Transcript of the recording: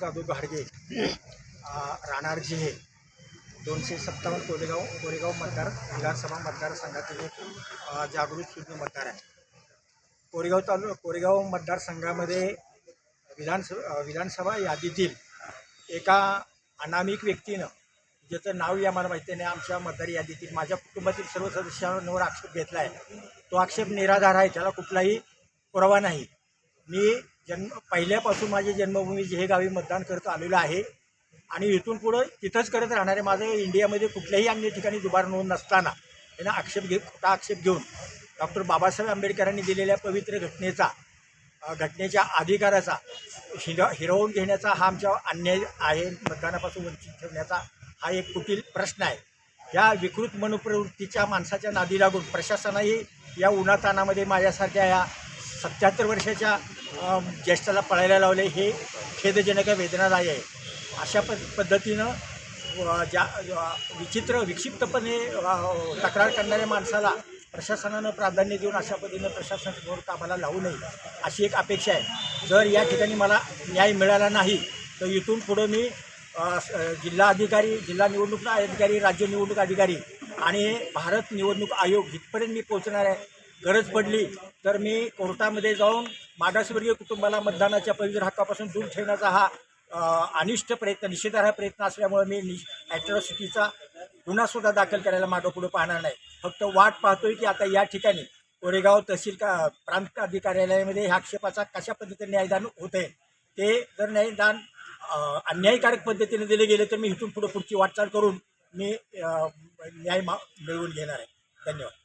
जाधव गाडगे राणारजी राहणार जिल्हे दोनशे सत्तावन्न कोरेगाव कोरेगाव मतदार विधानसभा मतदारसंघातील एक जागृत शुद्ध मतदार आहे. कोरेगाव तालु कोरेगाव मतदारसंघामध्ये विधानसभा विधानसभा यादीतील एका अनामिक व्यक्तीनं ज्याचं नाव या मला माहिती नाही आमच्या मतदार यादीतील माझ्या कुटुंबातील सर्व सदस्यांवर आक्षेप घेतला आहे तो आक्षेप निराधार आहे त्याला कुठलाही पुरावा नाही. मी जन्म पहिल्यापासून माझी जन्मभूमी जे हे गावी मतदान करत आलेलं आहे. आणि इथून पुढं तिथंच करत राहणारे माझं इंडियामध्ये कुठल्याही अन्य ठिकाणी दुबार नोंद नसताना यांना आक्षेप घे खोटा आक्षेप घेऊन डॉक्टर बाबासाहेब आंबेडकरांनी दिलेल्या पवित्र घटनेचा घटनेच्या अधिकाराचा हिर हिरवून घेण्याचा हा आमच्या अन्याय आहे. मतदानापासून वंचित ठेवण्याचा हा एक कुटील प्रश्न आहे. या विकृत मनोप्रवृत्तीच्या माणसाच्या नादी लागून प्रशासनही या उन्हातानामध्ये माझ्यासारख्या या सत्याहत्तर वर्षाच्या ज्येष्ठाला पळायला लावले हे खेदजनक वेदनादायी आहे. अशा प पद्धतीनं ज्या विचित्र विक्षिप्तपणे तक्रार करणाऱ्या माणसाला प्रशासनानं प्राधान्य देऊन अशा पद्धतीनं प्रशासनासमोर कामाला लावू नये अशी एक अपेक्षा आहे. जर या ठिकाणी मला न्याय मिळाला नाही तर इथून पुढं मी जिल्हा अधिकारी जिल्हा निवडणूक अधिकारी राज्य निवडणूक अधिकारी आणि भारत निवडणूक आयोग इथपर्यंत मी पोहोचणार आहे. गरज पडली तर मी कोर्टामध्ये जाऊन मागासवर्गीय कुटुंबाला मतदानाच्या पवित्र हक्कापासून दूर ठेवण्याचा हा अनिष्ट प्रयत्न निषेधार्ह प्रयत्न असल्यामुळे मी नि ॲट्रॉसिटीचा गुन्हासुद्धा दाखल करायला मागं पुढं पाहणार नाही. फक्त वाट पाहतोय की आता या ठिकाणी कोरेगाव तहसील का प्रांत अधिकार्यालयामध्ये ह्या आक्षेपाचा कशा पद्धतीने न्यायदान होत आहे ते जर न्यायदान अन्यायकारक पद्धतीने दिले गेले तर मी इथून पुढे पुढची वाटचाल करून मी न्याय मा मिळवून घेणार आहे. धन्यवाद.